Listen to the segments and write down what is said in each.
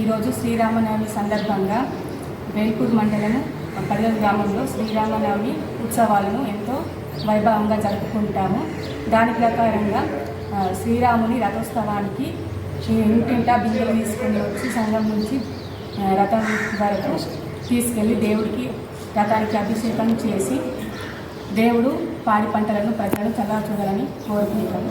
ఈరోజు శ్రీరామనవమి సందర్భంగా వేల్పూర్ మండలం పల్లెల గ్రామంలో శ్రీరామనవమి ఉత్సవాలను ఎంతో వైభవంగా జరుపుకుంటాము. దాని ప్రకారంగా శ్రీరాముని రథోత్సవానికి ఇంటింటా బిందెలు తీసుకొని వచ్చి సంఘం నుంచి రథం వరకు తీసుకెళ్ళి దేవుడికి రథానికి అభిషేకం చేసి దేవుడు పాడి పంటలను ప్రజలను చల్లా చూడాలని కోరుకుంటాము.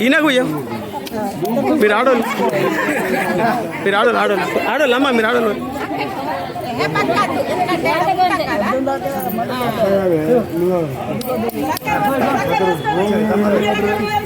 ఈయనకు మీరు ఆడోళ్ళు మీరు ఆడోళ్ళు ఆడోళ్ళు ఆడోళ్ళు అమ్మా మీరు ఆడోళ్ళు నువ్వు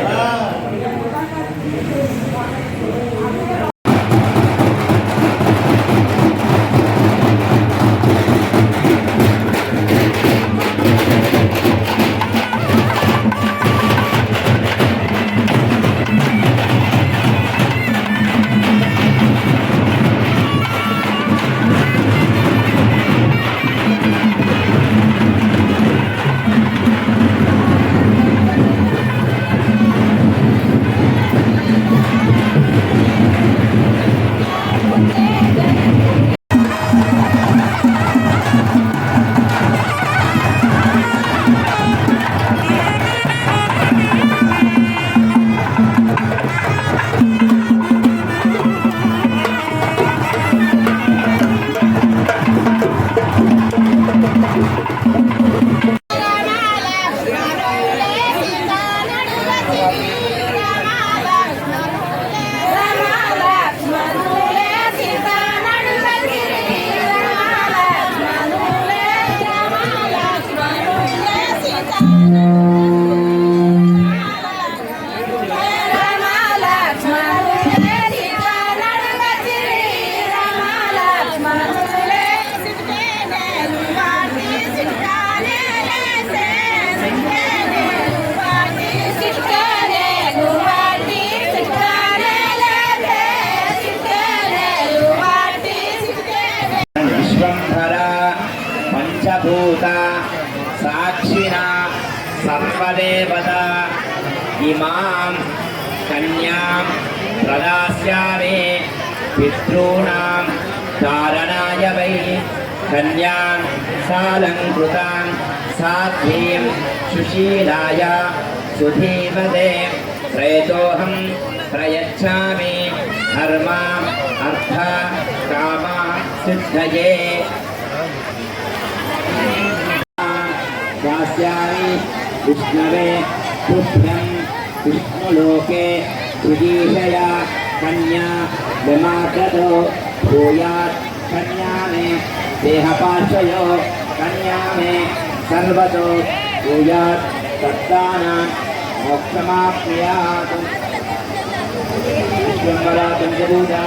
इमां कन्यां प्रदास्यामि पितॄणां तारणाय वै कन्यां सालङ्कृतां साध्वीं सुशीलाय सुधीमदे प्रयतोऽहं प्रयच्छामि धर्मा अर्थ कामा सिद्धये। दास्यामि, विष्णवे तुभ्यम् विष्णुलोके सुजीषया कन्या विमाततो भूयात् कन्या मे देहपार्श्वयो कन्या मे सर्वतो भूयात् सत्तानां मोक्षमाप्नुयात् विश्वम्बरा पञ्चभूता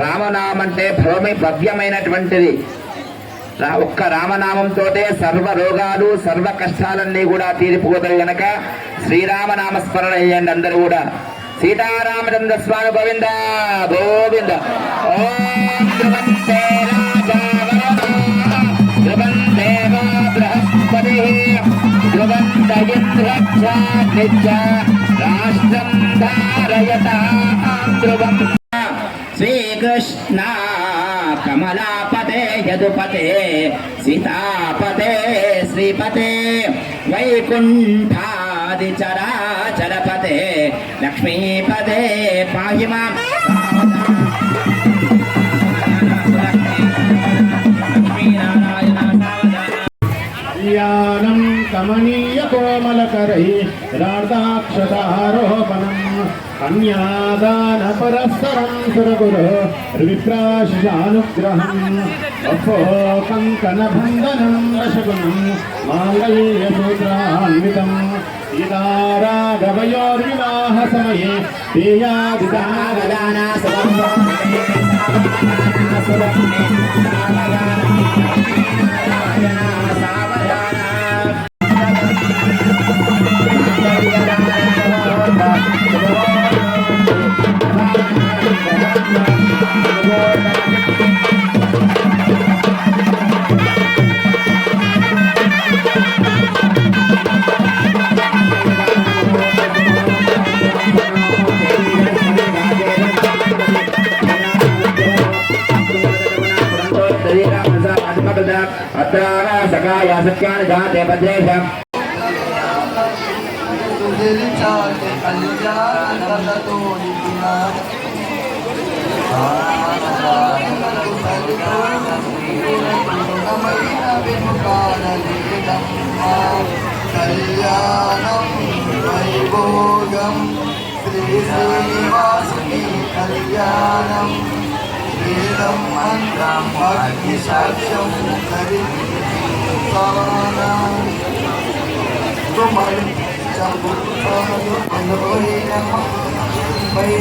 రామనామంటే భూమి భవ్యమైనటువంటిది. రా ఒక్క రామనామంతోటే సర్వ రోగాలు సర్వ కష్టాలన్నీ కూడా తీరిపోతాయి గనక శ్రీరామనామ స్మరణ చేయండి అందరూ కూడా. సీతారామచంద్ర స్వామి గోవింద గోవింద. రాష్ట్రం ధారయత ధ్రువం శ్రీకృష్ణ కమలాపతే యదుపతే సీతాపతే శ్రీపతే వైకుంఠాది చరాచరపతే లక్ష్మీపదే పాహి మాం. కమనీయ కోమలకరై రాధాక్షతారోపణం కన్యాదాన పరస్పరం సురగురు విప్రాశిషానుగ్రహం అఫో కంకణ బంధనం రసగుణం మాంగళ్యసూత్రాన్వితం సీతారాఘవయోర్వివాహ సమయే తేయాదిదాన సకాయ సత్యాన్ని జాతే భద్రేశం. కళ్యాణం వైభోగం శ్రీ శ్రీనివాసుని కళ్యాణం. వేదం మంత్రం భక్తి సాక్ష్యం కరి có mây chẳng buồn ta nước mà nỗi em mắc bay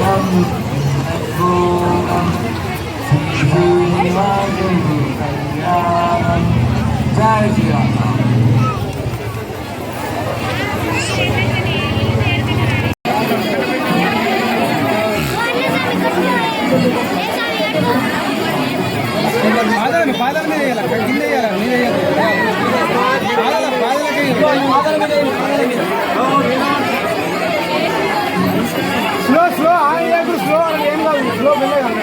làm vô âm vì ma Thank you. Slow slow ఆయన స్లో అని ఏం కాదు స్లో వెళ్ళేది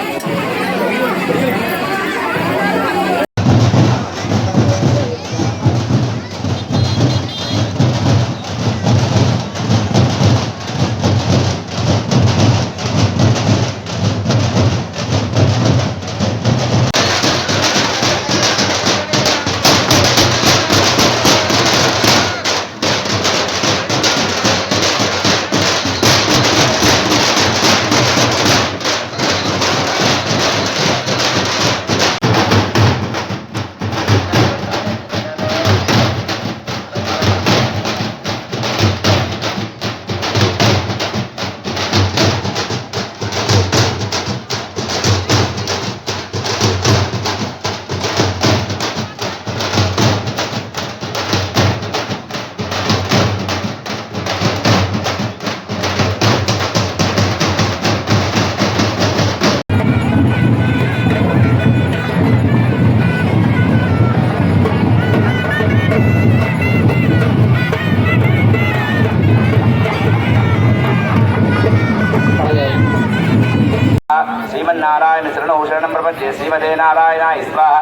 प्रपंचे श्रीमदे नारायण स्वाह।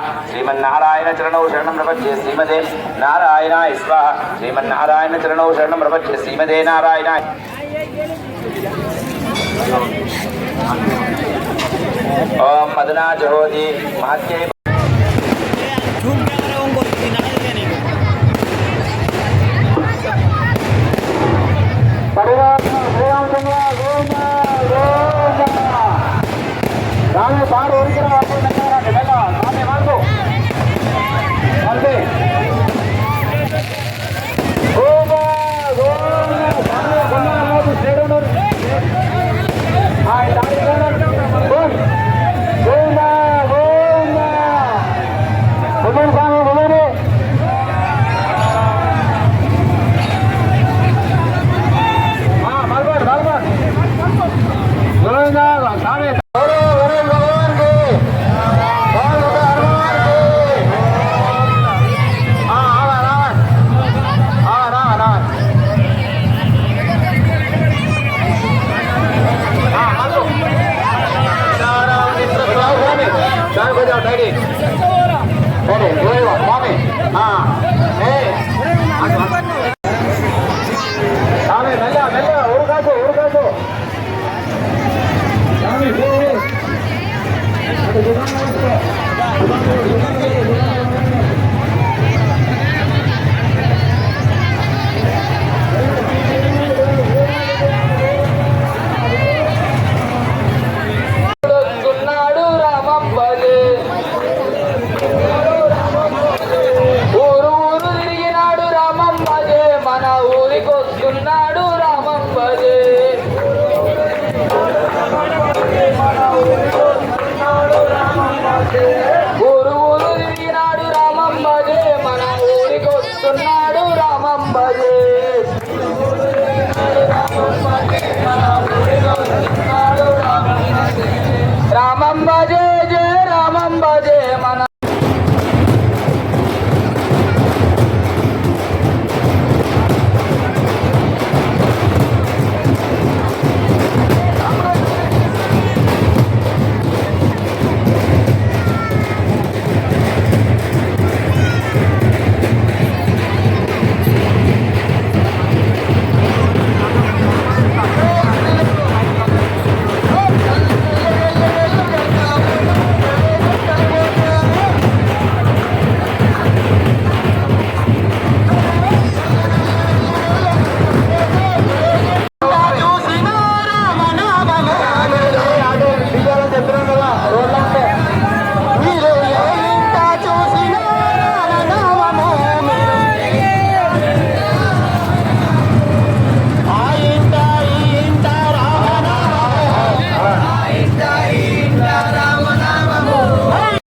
नारायणाय चरण शरण प्रपंचे श्रीमदे नारायण स्वाह। स्वाहा चरण शरण प्रपंचे श्रीमदे नारायण ओम मदना जहोदी महात्य परिवार